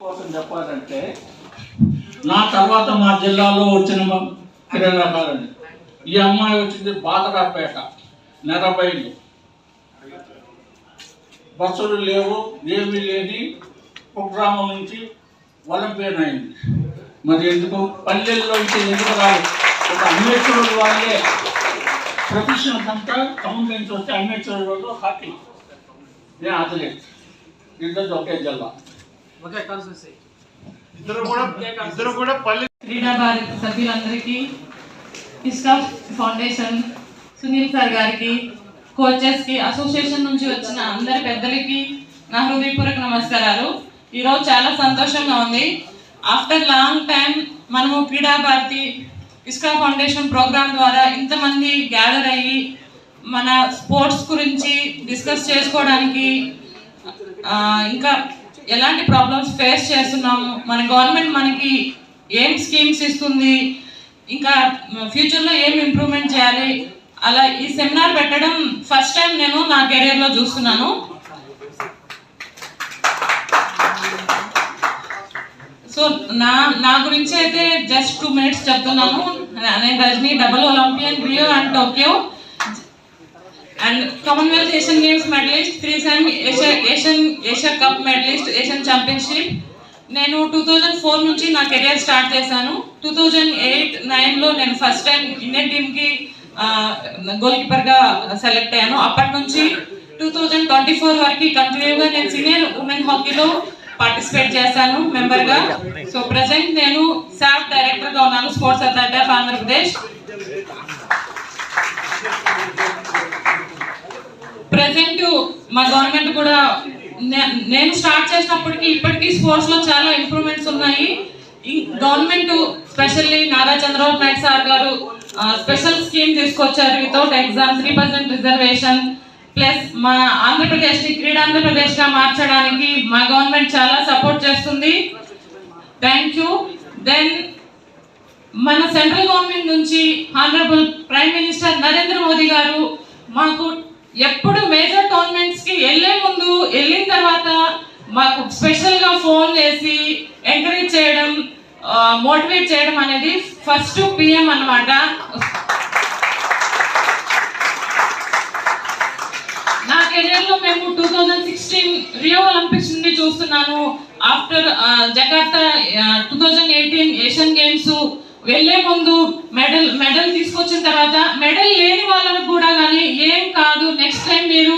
కోసం చెప్పాలంటే నా తర్వాత మా జిల్లాలో వచ్చిన మ- ఈ అమ్మాయి వచ్చింది బాదరాపేట నెరబైలు. బస్సులు లేవు ఏమీ లేని కుగ్రామం నుంచి ఒలింపియన్ అయింది. మరి ఎందుకు? పల్లెల్లోంచి ఎందుకు రాదు? ఒక అమ్మేశ్వరుడు వాళ్ళే ప్రొఫెషనల్స్ అంతా టౌన్ నుంచి వచ్చి అన్వేషణుల వాళ్ళు హాకీ. నేను అథ్లెట్ ఇద్దరు ఒకే జిల్లా. ఇద్దరు కూడా ఇద్దరు కూడా పల్లె క్రీడా భారత్ సభ్యులందరికీ ఇస్కా ఫౌండేషన్ సునీల్ సార్ గారికి కోచెస్కి అసోసియేషన్ నుంచి వచ్చిన అందరి పెద్దలకి నా హృదయపూర్వక నమస్కారాలు. ఈరోజు చాలా సంతోషంగా ఉంది. ఆఫ్టర్ లాంగ్ టైం మనము క్రీడా భారతి ఇస్కా ఫౌండేషన్ ప్రోగ్రామ్ ద్వారా ఇంతమంది గ్యాదర్ అయ్యి మన స్పోర్ట్స్ గురించి డిస్కస్ చేసుకోవడానికి ఇంకా ఎలాంటి ప్రాబ్లమ్స్ ఫేస్ చేస్తున్నాము? మన గవర్నమెంట్ మనకి ఏం స్కీమ్స్ ఇస్తుంది? ఇంకా ఫ్యూచర్లో ఏం ఇంప్రూవ్మెంట్ చేయాలి? అలా ఈ సెమినార్ పెట్టడం ఫస్ట్ టైం నేను నా కెరీర్లో చూస్తున్నాను. సో నా నా గురించి అయితే జస్ట్ టూ మినిట్స్ చెప్తున్నాను. నేను Rajani double Olympian Rio and Tokyo and Commonwealth Asian Games medallist three time Asia Asian Asia Cup medallist Asian championship. నేను టూ థౌజండ్ ఫోర్ నుంచి నా కెరియర్ స్టార్ట్ చేశాను. టూ థౌజండ్ ఎయిట్ నైన్లో నేను first time Indian టీమ్కి goal కీపర్గా select అయ్యాను. అప్పటి నుంచి టూ థౌజండ్ ట్వంటీ ఫోర్ వరకు కంటిన్యూగా నేను సీనియర్ ఉమెన్ హాకీలో పార్టిసిపేట్ చేశాను మెంబర్గా సో ప్రజెంట్ నేను సాఫ్ డైరెక్టర్గా ఉన్నాను Sports Authority of Andhra Pradesh present మా గవర్నమెంట్ కూడా నేను స్టార్ట్ చేసినప్పటికీ ఇప్పటికీ స్పోర్ట్స్లో చాలా ఇంప్రూవ్మెంట్స్ ఉన్నాయి. Government specially Nara Chandrababu Naidu sir గారు స్పెషల్ స్కీమ్ తీసుకొచ్చారు without exam three percent reservation plus మా ఆంధ్రప్రదేశ్ని క్రీడా ఆంధ్రప్రదేశ్గా మార్చడానికి మా గవర్నమెంట్ చాలా సపోర్ట్ చేస్తుంది. Thank you. దెన్ మన సెంట్రల్ గవర్నమెంట్ నుంచి honourable prime minister Narendra Modi గారు మాకు ఎప్పుడు మేజర్ టోర్నమెంట్స్కి వెళ్ళే ముందు వెళ్ళిన తర్వాత మాకు స్పెషల్గా ఫోన్ చేసి ఎంకరేజ్ చేయడం మోటివేట్ చేయడం అనేది ఫస్ట్ పిఎం అన్నమాట. నా కెరియర్లో మేము two thousand sixteen Rio Olympics నుండి చూస్తున్నాను. After Jakarta two thousand eighteen Asian Games వెళ్ళే ముందు మెడల్ మెడల్ తీసుకొచ్చిన తర్వాత మెడల్ లేని వాళ్ళకు కూడా కానీ ఏం కాదు నెక్స్ట్ టైం మీరు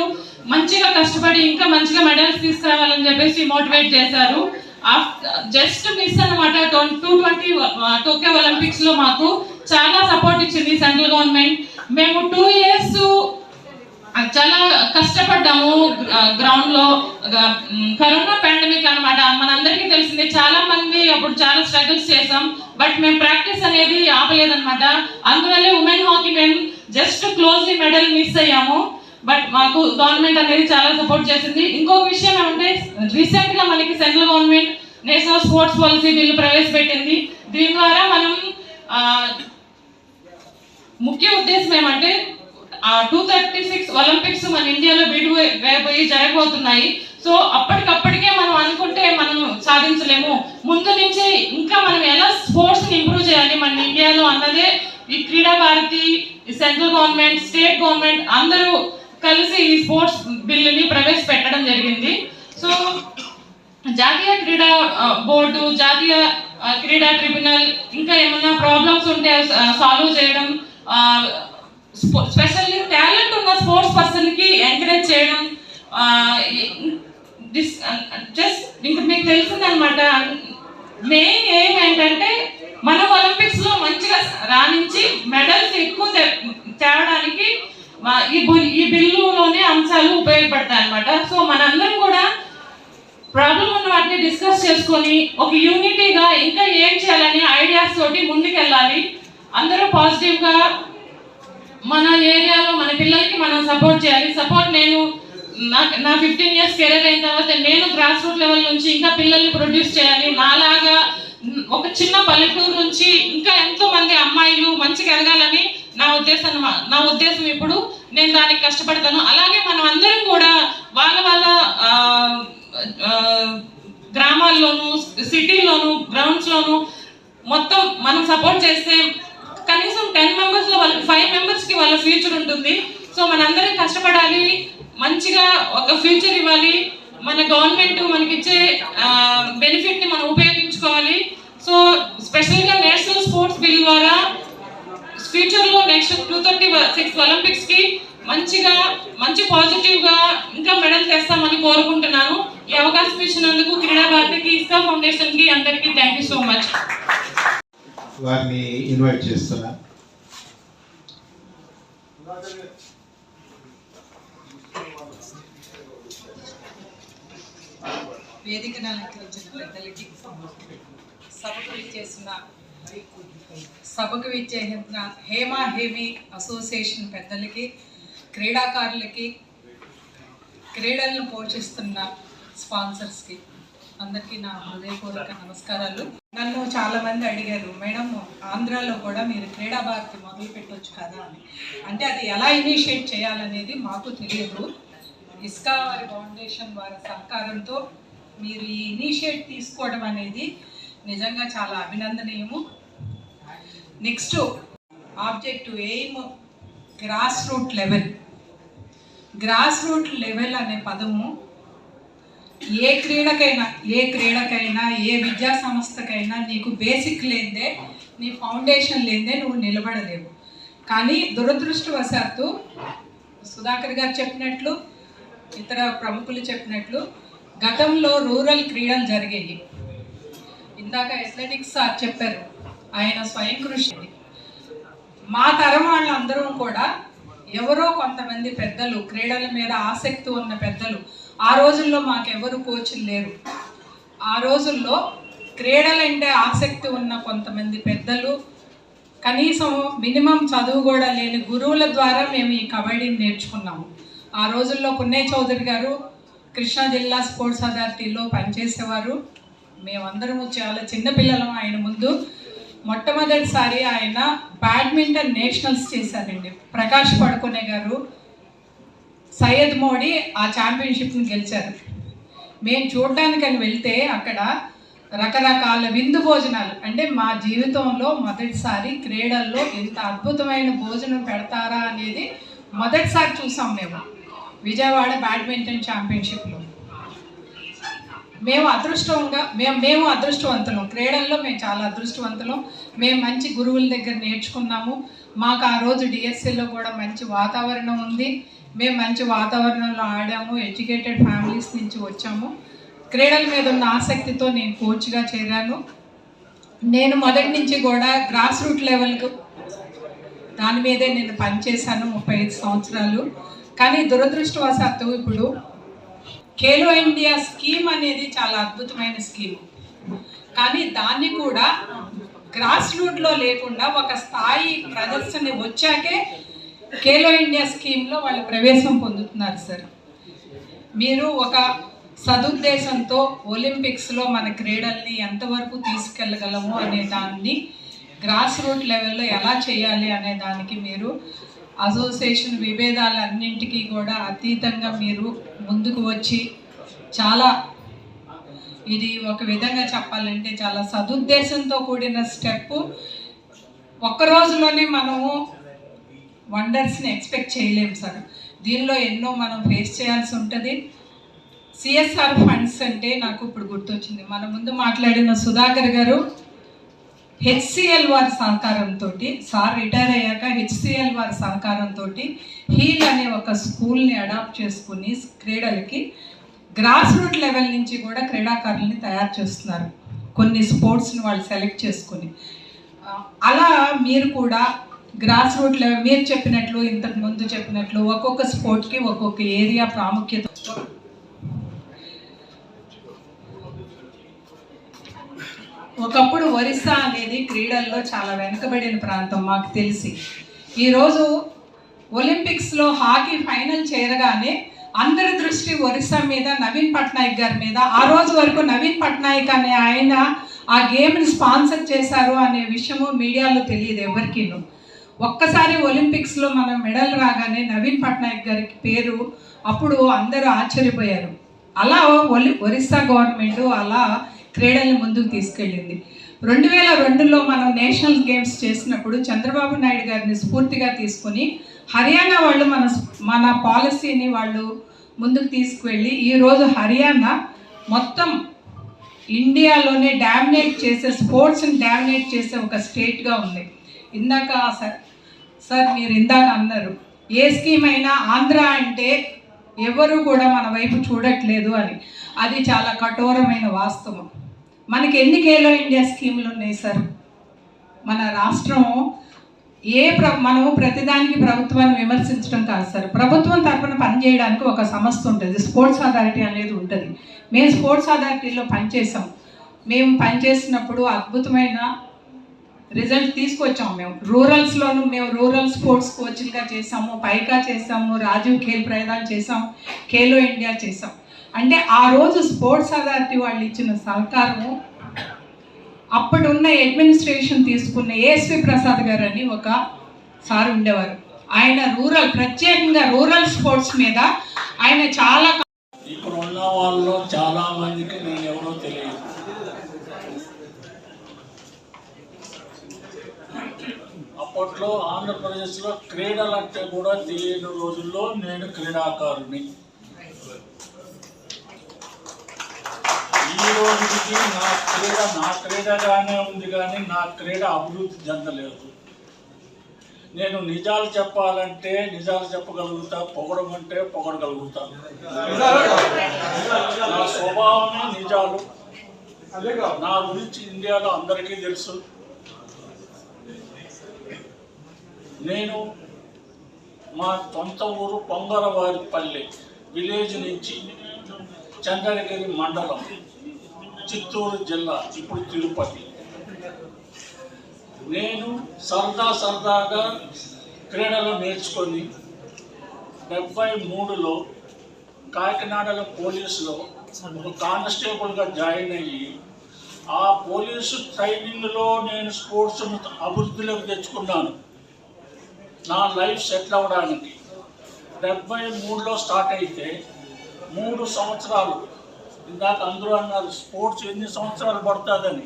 మంచిగా కష్టపడి ఇంకా మంచిగా మెడల్స్ తీసుకురావాలని చెప్పేసి మోటివేట్ చేశారు. జస్ట్ మిస్ అనమాట టూ ట్వంటీ టోక్యో ఒలింపిక్స్లో మాకు చాలా సపోర్ట్ ఇచ్చింది సెంట్రల్ గవర్నమెంట్ మేము టూ ఇయర్స్ చాలా కష్టపడ్డాము గ్రౌండ్లో. కరోనా పాండమిక్ అనమాట మనందరికీ తెలిసిందే చాలా మంది అప్పుడు చాలా స్ట్రగుల్స్ చేసాం బట్ మేము ప్రాక్టీస్ అనేది ఆపలేదన్నమాట. అందువల్లే ఉమెన్ హాకీ మేము జస్ట్ క్లోజ్లీ మెడల్ మిస్ అయ్యాము. బట్ మాకు గవర్నమెంట్ అనేది చాలా సపోర్ట్ చేసింది. ఇంకొక విషయం ఏమంటే రీసెంట్గా మనకి central government national sports policy bill ప్రవేశపెట్టింది. దీని ద్వారా మనం ముఖ్య ఉద్దేశం ఏమంటే టూ థర్టీ సిక్స్ ఒలింపిక్స్ మన ఇండియాలో విడి వేయబోయి జరగబోతున్నాయి. సో అప్పటికప్పటికే మనం అనుకుంటే మనం సాధించలేము. ముందు నుంచి ఇంకా మనం ఎలా స్పోర్ట్స్ని ఇంప్రూవ్ చేయాలి మన ఇండియాలో అన్నదే ఈ Krida Bharati central government state government అందరూ కలిసి ఈ స్పోర్ట్స్ బిల్లుని ప్రవేశపెట్టడం జరిగింది. సో జాతీయ క్రీడా బోర్డు జాతీయ క్రీడా ట్రిబ్యునల్ ఇంకా ఏమైనా ప్రాబ్లమ్స్ ఉంటే సాల్వ్ చేయడం స్పెషల్లీ టాలెంట్ ఉన్న స్పోర్ట్స్ పర్సన్కి ఎంకరేజ్ చేయడం జస్ట్ ఇంకా మీకు తెలిసిందనమాట. మెయిన్ ఏం ఏంటంటే మన ఒలింపిక్స్లో మంచిగా రాణించి మెడల్స్ ఎక్కువ తే- తేవడానికి ఈ ఈ బిల్లులోనే అంశాలు ఉపయోగపడతాయి అనమాట సో ప్రాబ్లం ఉన్న వాటిని డిస్కస్ చేసుకొని ఒక యూనిటీగా ఇంకా ఏం చేయాలని ఐడియాస్ తోటి ముందుకెళ్ళాలి. అందరూ పాజిటివ్గా మన ఏరియాలో మన పిల్లలకి మనం సపోర్ట్ చేయాలి. సపోర్ట్ నేను నా నా ఫిఫ్టీన్ ఇయర్స్ కెరీర్ అయిన తర్వాత నేను గ్రాస్ రూట్ లెవెల్ నుంచి ఇంకా పిల్లల్ని ప్రొడ్యూస్ చేయాలి. నాలాగా ఒక చిన్న పల్లెటూరు నుంచి ఇంకా ఎంతో మంది అమ్మాయిలు మంచిగా ఎదగాలని నా ఉద్దేశం నా ఉద్దేశం ఇప్పుడు నేను దానికి కష్టపడతాను. అలాగే మనం అందరం కూడా వాళ్ళ వాళ్ళ గ్రామాల్లోనూ సిటీలోను గ్రౌండ్స్లోను మొత్తం మనం సపోర్ట్ చేస్తే కనీసం టెన్ మెంబర్స్లో వాళ్ళ వాళ్ళకి ఫైవ్ మెంబర్స్కి వాళ్ళ ఫ్యూచర్ ఉంటుంది. సో మనందరం కష్టపడాలి మంచిగా ఒక ఫ్యూచర్ ఇవ్వాలి. మన గవర్నమెంట్ మనకిచ్చే బెనిఫిట్ని మనం ఉపయోగించుకోవాలి. సో స్పెషల్గా నేషనల్ స్పోర్ట్స్ బిల్ ద్వారా ఫ్యూచర్లో నెక్స్ట్ టూ థర్టీ సిక్స్ ఒలింపిక్స్కి మంచిగా మంచి పాజిటివ్గా ఇంకా మెడల్ తెస్తామని కోరుకుంటున్నాను. ఈ అవకాశం ఇచ్చినందుకు క్రీడా భారతికి ఇస్కా ఫౌండేషన్కి అందరికీ థ్యాంక్ యూ సో మచ్ వారిని ఇన్వైట్ చేస్తున్నా. వేదిక అలంకరించిన పెద్దలకి సభకు విచ్చేసిన సభకు విచ్చేసిన హేమా హేమి అసోసియేషన్ పెద్దలకి క్రీడాకారులకి క్రీడలను పోషిస్తున్న స్పాన్సర్స్కి అందరికీ నా హృదయపూర్వక నమస్కారాలు. నన్ను చాలామంది అడిగారు మేడం ఆంధ్రాలో కూడా మీరు క్రీడా భారతి మొదలు పెట్టొచ్చు కదా అని. అంటే అది ఎలా ఇనిషియేట్ చేయాలనేది మాకు తెలియదు. ఇస్కా వారి ఫౌండేషన్ వారి సహకారంతో మీరు ఈ ఇనిషియేట్ తీసుకోవడం అనేది నిజంగా చాలా అభినందనీయము. Next objective aim grass root level grass root level అనే పదము ఏ క్రీడకైనా ఏ క్రీడకైనా ఏ విద్యా సంస్థకైనా నీకు బేసిక్ లేదే నీ ఫౌండేషన్ లేదే నువ్వు నిలబడలేవు. కానీ దురదృష్టవశాత్తు సుధాకర్ గారు చెప్పినట్లు ఇతర ప్రముఖులు చెప్పినట్లు గతంలో రూరల్ క్రీడలు జరిగేవి. ఇందాక అథ్లెటిక్స్ సార్ చెప్పారు ఆయన స్వయం కృషి. మా తరం వాళ్ళందరూ కూడా ఎవరో కొంతమంది పెద్దలు క్రీడల మీద ఆసక్తి ఉన్న పెద్దలు ఆ రోజుల్లో మాకెవరు కోచ్లు లేరు. ఆ రోజుల్లో క్రీడలంటే ఆసక్తి ఉన్న కొంతమంది పెద్దలు కనీసం మినిమం చదువు కూడా లేని గురువుల ద్వారా మేము ఈ కబడ్డీని నేర్చుకున్నాము. ఆ రోజుల్లో పున్నయ్య చౌదరి గారు కృష్ణా జిల్లా స్పోర్ట్స్ అథారిటీలో పనిచేసేవారు. మేమందరము చాలా చిన్నపిల్లలం ఆయన ముందు. మొట్టమొదటిసారి ఆయన బ్యాడ్మింటన్ నేషనల్స్ చేశారండి. ప్రకాష్ పడుకునే గారు సయ్యద్ మోడీ ఆ ఛాంపియన్షిప్ని గెలిచారు. మేము చూడడానికని వెళ్తే అక్కడ రకరకాల విందు భోజనాలు అంటే మా జీవితంలో మొదటిసారి క్రీడల్లో ఎంత అద్భుతమైన భోజనం పెడతారా అనేది మొదటిసారి చూసాం మేము. విజయవాడ బ్యాడ్మింటన్ ఛాంపియన్షిప్లో. మేము అదృష్టంగా మేము మేము అదృష్టవంతులం. క్రీడల్లో మేము చాలా అదృష్టవంతులం. మేము మంచి గురువుల దగ్గర నేర్చుకున్నాము. మాకు ఆ రోజు డిఎస్సిలో కూడా మంచి వాతావరణం ఉంది. మేము మంచి వాతావరణంలో ఆడాము. ఎడ్యుకేటెడ్ ఫ్యామిలీస్ నుంచి వచ్చాము. క్రీడల మీద ఉన్న ఆసక్తితో నేను కోచ్గా చేరాను. నేను మొదటి నుంచి కూడా గ్రాస్ రూట్ లెవెల్కు దాని మీదే నేను పనిచేశాను ముప్పై ఐదు సంవత్సరాలు. కానీ దురదృష్టవశాత్తు ఇప్పుడు ఖేలో ఇండియా స్కీమ్ అనేది చాలా అద్భుతమైన స్కీమ్. కానీ దాన్ని కూడా గ్రాస్ రూట్లో లేకుండా ఒక స్థాయి ప్రదర్శన వచ్చాకే ఖేలో ఇండియా స్కీమ్లో వాళ్ళు ప్రవేశం పొందుతున్నారు సార్. మీరు ఒక సదుద్దేశంతో ఒలింపిక్స్లో మన క్రీడల్ని ఎంతవరకు తీసుకెళ్ళగలము అనే దాన్ని గ్రాస్ రూట్ లెవెల్లో ఎలా చేయాలి అనే దానికి మీరు అసోసియేషన్ విభేదాలన్నింటికీ కూడా అతీతంగా మీరు ముందుకు వచ్చి చాలా ఇది ఒక విధంగా చెప్పాలంటే చాలా సదుద్దేశంతో కూడిన స్టెప్. ఒక్క రోజులోనే మనము వండర్స్ని ఎక్స్పెక్ట్ చేయలేము సార్. దీనిలో ఎన్నో మనం ఫేస్ చేయాల్సి ఉంటుంది. సిఎస్ఆర్ ఫండ్స్ అంటే నాకు ఇప్పుడు గుర్తొచ్చింది. మన ముందు మాట్లాడిన సుధాకర్ గారు హెచ్సిఎల్ వారి సహకారంతో సార్ రిటైర్ అయ్యాక హెచ్సిఎల్ వారి సహకారంతో హీల్ అనే ఒక స్కూల్ని అడాప్ట్ చేసుకుని క్రీడలకి గ్రాస్ రూట్ లెవెల్ నుంచి కూడా క్రీడాకారుల్ని తయారు చేస్తున్నారు. కొన్ని స్పోర్ట్స్ని వాళ్ళు సెలెక్ట్ చేసుకుని. అలా మీరు కూడా గ్రాస్ రూట్ లెవెల్ మీరు చెప్పినట్లు ఇంతకు ముందు చెప్పినట్లు ఒక్కొక్క స్పోర్ట్కి ఒక్కొక్క ఏరియా ప్రాముఖ్యత ఒకప్పుడు ఒరిస్సా అనేది క్రీడల్లో చాలా వెనుకబడిన ప్రాంతం మాకు తెలిసి. ఈరోజు ఒలింపిక్స్లో హాకీ ఫైనల్ చేరగానే అందరి దృష్టి ఒరిస్సా మీద నవీన్ పట్నాయక్ గారి మీద. ఆ రోజు వరకు నవీన్ పట్నాయక్ అనే ఆయన ఆ గేమ్ని స్పాన్సర్ చేశారు అనే విషయము మీడియాలో తెలియదు ఎవరికీను. ఒక్కసారి ఒలింపిక్స్లో మనం మెడల్ రాగానే నవీన్ పట్నాయక్ గారికి పేరు అప్పుడు అందరూ ఆశ్చర్యపోయారు. అలా ఒలి ఒరిస్సా గవర్నమెంట్ అలా క్రీడల్ని ముందుకు తీసుకెళ్ళింది. రెండు వేల రెండులో మనం నేషనల్ గేమ్స్ చేసినప్పుడు చంద్రబాబు నాయుడు గారిని స్ఫూర్తిగా తీసుకుని హర్యానా వాళ్ళు మన మన పాలసీని వాళ్ళు ముందుకు తీసుకువెళ్ళి ఈరోజు హర్యానా మొత్తం ఇండియాలోనే డామినేట్ చేసే స్పోర్ట్స్ని డామినేట్ చేసే ఒక స్టేట్గా ఉంది. ఇందాక సార్ సార్ మీరు ఇందాక అన్నారు ఏ స్కీమ్ అయినా ఆంధ్ర అంటే ఎవరు కూడా మన వైపు చూడట్లేదు అని. అది చాలా కఠోరమైన వాస్తవం. మనకి ఎన్ని కేలో ఇండియా స్కీములు ఉన్నాయి సార్? మన రాష్ట్రం ఏ ప్ర మనం ప్రతిదానికి ప్రభుత్వాన్ని విమర్శించడం కాదు సార్. ప్రభుత్వం తరఫున పనిచేయడానికి ఒక సంస్థ ఉంటుంది. స్పోర్ట్స్ అథారిటీ అనేది ఉంటుంది. మేము స్పోర్ట్స్ అథారిటీలో పనిచేసాం మేము పనిచేసినప్పుడు అద్భుతమైన రిజల్ట్ తీసుకొచ్చాము మేము. రూరల్స్లోను మేము రూరల్ స్పోర్ట్స్ కోచ్లుగా చేసాము పైకా చేసాము రాజీవ్ ఖేల్ ప్రయాణం చేసాం ఖేలో ఇండియా చేసాం అంటే ఆ రోజు స్పోర్ట్స్ అథారిటీ వాళ్ళు ఇచ్చిన సహకారము అప్పుడు ఉన్న అడ్మినిస్ట్రేషన్ తీసుకున్న ఏఎస్వి ప్రసాద్ గారు అని ఒక సార్ ఉండేవారు. ఆయన రూరల్ ప్రత్యేకంగా రూరల్ స్పోర్ట్స్ మీద ఆయన చాలా ఇప్పుడు ఉన్న వాళ్ళలో చాలా మందికి నేను ఎవరో తెలియదు. అప్పట్లో ఆంధ్రప్రదేశ్లో క్రీడలు అంటే కూడా తెలియని రోజుల్లో నేను క్రీడాకారుని. ఈ రోజుకి నా క్రీడ నా క్రీడగానే ఉంది కానీ నా క్రీడ అభివృద్ధి చెందలేదు నేను నిజాలు చెప్పాలంటే నిజాలు చెప్పగలుగుతా పొగడమంటే పొగడగలుగుతాను నా స్వభావమే నిజాలు నా గురించి ఇండియాలో అందరికీ తెలుసు. నేను మా సొంత ఊరు పొంగరవారిపల్లి విలేజ్ నుంచి చంద్రగిరి మండలం. చిత్తూరు జిల్లా ఇప్పుడు తిరుపతి. నేను సరదా సరదాగా క్రీడలు నేర్చుకొని డెబ్బై మూడులో కాకినాడలో పోలీసులో ఒక కానిస్టేబుల్గా జాయిన్ అయ్యి ఆ పోలీసు ట్రైనింగ్లో నేను స్పోర్ట్స్ అభివృద్ధిలోకి తెచ్చుకున్నాను. నా లైఫ్ సెటిల్ అవ్వడానికి డెబ్బై మూడులో స్టార్ట్ అయితే మూడు సంవత్సరాలు ఇందాక అందరూ అన్నారు స్పోర్ట్స్ ఎన్ని సంవత్సరాలు పడుతుందని.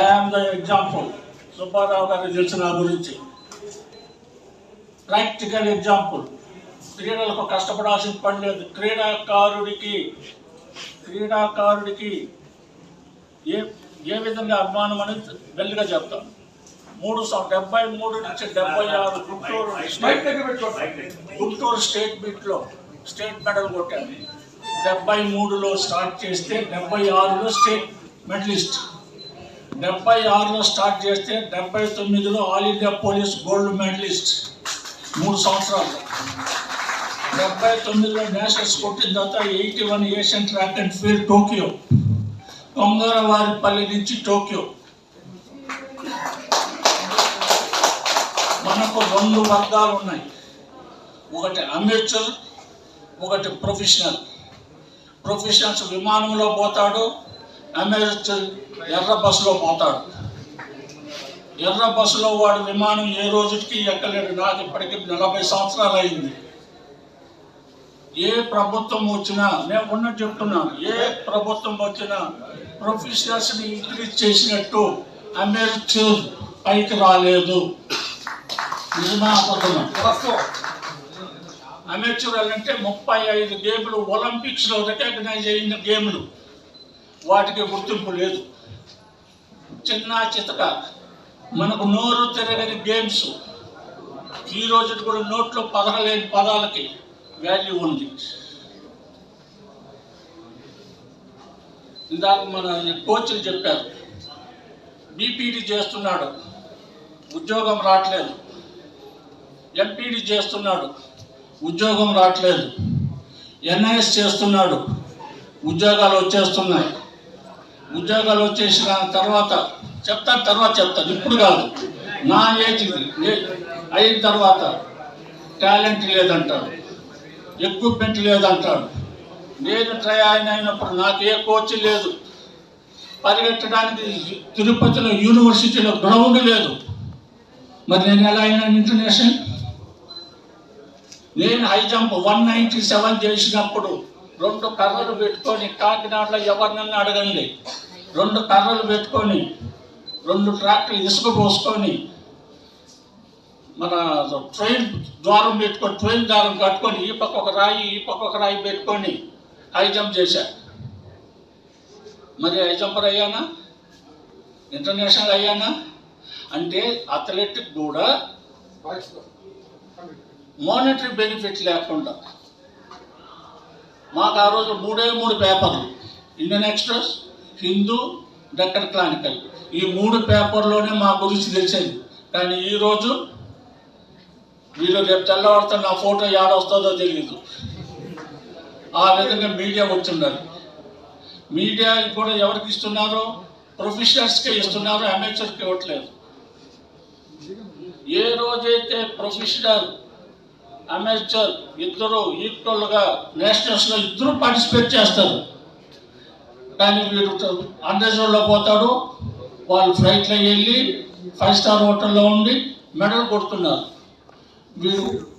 I am the example Subbarao గారికి తెలిసిన నా గురించి. ప్రాక్టికల్ ఎగ్జాంపుల్ క్రీడలకు కష్టపడాల్సిన పని లేదు. క్రీడాకారుడికి క్రీడాకారుడికి ఏ ఏ విధంగా అభిమానం అనేది వెళ్ళిగా చెప్తాను మూడు డెబ్బై మూడు నుంచి డెబ్బై ఆరు గుంటూరు స్టేట్ గుంటూరు స్టేట్ మీట్లో స్టేట్ మెడల్ కొట్టాను డెబ్బై మూడులో స్టార్ట్ చేస్తే డెబ్బై ఆరులో స్టేట్ మెడలిస్ట్. డెబ్బై ఆరులో స్టార్ట్ చేస్తే డెబ్బై తొమ్మిదిలో all India police gold medallist. మూడు సంవత్సరాలు. డెబ్బై తొమ్మిదిలో నేషనల్స్ కొట్టిన తర్వాత eighty one Asian track and field Tokyo. Pongaravaripalli నుంచి టోక్యో. మనకు రెండు వర్గాలు ఉన్నాయి ఒకటి అమేచర్ ఒకటి ప్రొఫెషనల్ ప్రొఫెషన్స్ విమానంలో పోతాడు ఎంఎస్ ఎర్ర బస్సులో పోతాడు. ఎర్ర బస్సులో వాడు విమానం ఏ రోజుకి ఎక్కలేడు నాకు ఇప్పటికి నలభై సంవత్సరాలు అయింది. ఏ ప్రభుత్వం వచ్చినా నేను ఉన్న చెప్తున్నాను ఏ ప్రభుత్వం వచ్చినా ప్రొఫెషనల్స్ని ఇంక్రీజ్ చేసినట్టు అమెరికన్ పైకి రాలేదు. నిజమా అబద్ధమా? అమెచ్యూరల్ అంటే ముప్పై ఐదు గేమ్లు ఒలింపిక్స్లో రికగ్నైజ్ అయిన గేమ్లు. వాటికి గుర్తింపు లేదు. చిన్న చితక. మనకు నోరు తిరగని గేమ్స్ ఈ రోజు కూడా నోట్లో పదరలేని పదాలకి వాల్యూ ఉంది. ఇందాక మన కోచ్లు చెప్పారు. బీపీడీ చేస్తున్నాడు. ఉద్యోగం రావట్లేదు. ఎంపీడీ చేస్తున్నాడు. ఉద్యోగం రావట్లేదు. ఎన్ఐఎస్ చేస్తున్నాడు. ఉద్యోగాలు వచ్చేస్తున్నాయి. ఉద్యోగాలు వచ్చేసిన తర్వాత చెప్తాను తర్వాత చెప్తాను ఇప్పుడు కాదు. నా ఏజ్ అయిన తర్వాత టాలెంట్ లేదంటాడు. ఎక్విప్మెంట్ లేదంటాడు. నేను ట్రయాన్ అయినప్పుడు నాకు ఏ కోచ్ లేదు. పరిగెత్తడానికి తిరుపతిలో యూనివర్సిటీలో గ్రౌండ్ లేదు. మరి నేను ఎలా అయినా ఇంటర్నేషనల్ నేను high jump one ninety seven చేసినప్పుడు రెండు కర్రలు పెట్టుకొని కాకినాడలో ఎవరినన్నా అడగండి. రెండు కర్రలు పెట్టుకొని రెండు ట్రాక్టర్లు ఇసుక పోసుకొని మన ట్రైన్ ద్వారం పెట్టుకొని ట్రైన్ ద్వారం కట్టుకొని ఈ పక్క ఒక రాయి ఈ పక్క ఒక రాయి పెట్టుకొని హై జంప్ చేశా. మరి హై జంపర్ అయ్యానా? ఇంటర్నేషనల్ అయ్యానా? అంటే అథ్లెటిక్ కూడా మానిటరీ బెనిఫిట్ లేకుండా. మాకు ఆ రోజు మూడే మూడు పేపర్లు. Indian Express Hindu Deccan Chronicle ఈ మూడు పేపర్లోనే మా గురించి తెలిసేది. కానీ ఈరోజు వీళ్ళు రేపు తెల్లవారితో నా ఫోటో వస్తుందో తెలియదు ఆ విధంగా మీడియా వచ్చిండాలి మీడియా కూడా ఎవరికి ఇస్తున్నారో? ప్రొఫెషనల్స్కే ఇస్తున్నారు అమేచర్కి ఇవ్వట్లేదు. ఏ రోజైతే ప్రొఫెషనల్ అమేచర్ ఇద్దరు ఈక్వల్గా నేషనల్స్లో ఇద్దరు పార్టిసిపేట్ చేస్తారు. కానీ వీడు అండర్జోన్లో పోతాడు వాళ్ళు ఫ్లైట్లో వెళ్ళి ఫైవ్ స్టార్ హోటల్లో ఉండి మెడల్ కొడుతున్నారు. వీడు